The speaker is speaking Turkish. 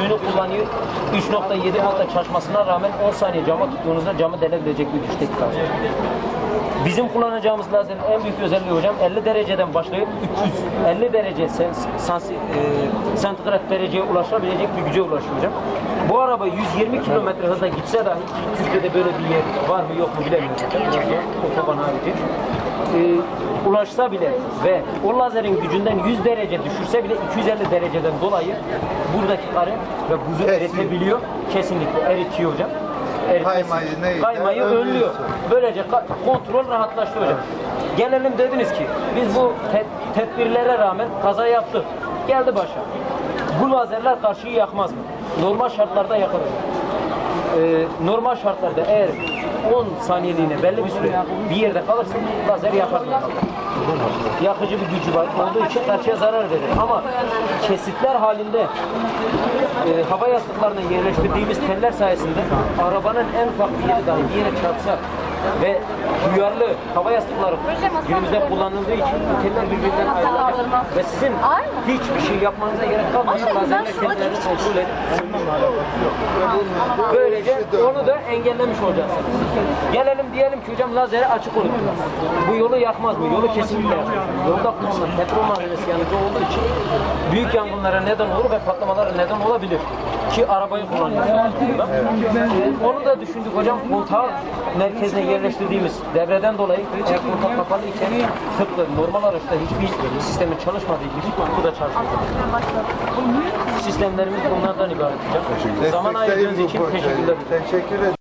suyunu kullanıyor. 3.7 voltta çalışmasına rağmen 10 saniye cama tuttuğunuzda camı delebilecek bir güçteki lazer. Bizim kullanacağımız lazerin en büyük özelliği hocam 50 dereceden başlayıp 350 derece sansi, e, santigrat dereceye ulaşabilecek bir güce ulaşıyor hocam. Bu araba 120 kilometre hızla gitse dahi Türkiye'de böyle bir yer var mı yok mu bilemiyorum. Otoban harici. E, ulaşsa bile ve o lazerin gücünden 100 derece düşürse bile 250 dereceden dolayı buradaki karı ve buzu eritebiliyor. Kesinlikle eritiyor hocam. Kaymayı neyse Kaymayı önlüyor. Böylece kontrol rahatlaştı hocam. Gelelim dediniz ki biz bu te- tedbirlere rağmen kaza yaptık. Geldi başa. Bu lazerler karşıyı yakmaz mı? Normal şartlarda yakar. Ee, normal şartlarda eğer 10 saniyeliğine belli bir süre bir yerde kalırsa lazer yakar. Yakıcı bir gücü var. Olduğu için karşıya zarar verir. Ama kesitler halinde e, hava yastıklarına yerleştirdiğimiz teller sayesinde arabanın en ufak bir yeri dahi bir yere çarpsa ve duyarlı hava yastıkları günümüzde kullanıldığı için bu teller birbirinden ayrılacak ve sizin hiçbir şey yapmanıza gerek kalmadan lazerle kendilerini kontrol edip böylece onu da engellemiş olacaksınız. Gelelim diyelim ki hocam lazeri açık unuttular. Bu yolu yakmaz mı? Yolu kesinlikle yakmaz. Yolda kullanılan petrol malzemesi yanıcı olduğu için büyük yangınlara neden olur ve patlamalara neden olabilir. Ki arabayı kullanıyoruz. Ee, Onu da düşündük hocam. Kontağı merkezine yerleştirdiğimiz devreden dolayı eğer kontak kapalı iken tıpkı normal araçta hiçbir sistemin çalışmadığı gibi bu da çalışmıyor. Sistemlerimiz bunlardan ibaret hocam. Zaman ayırdığınız için teşekkürler. Teşekkür ederim.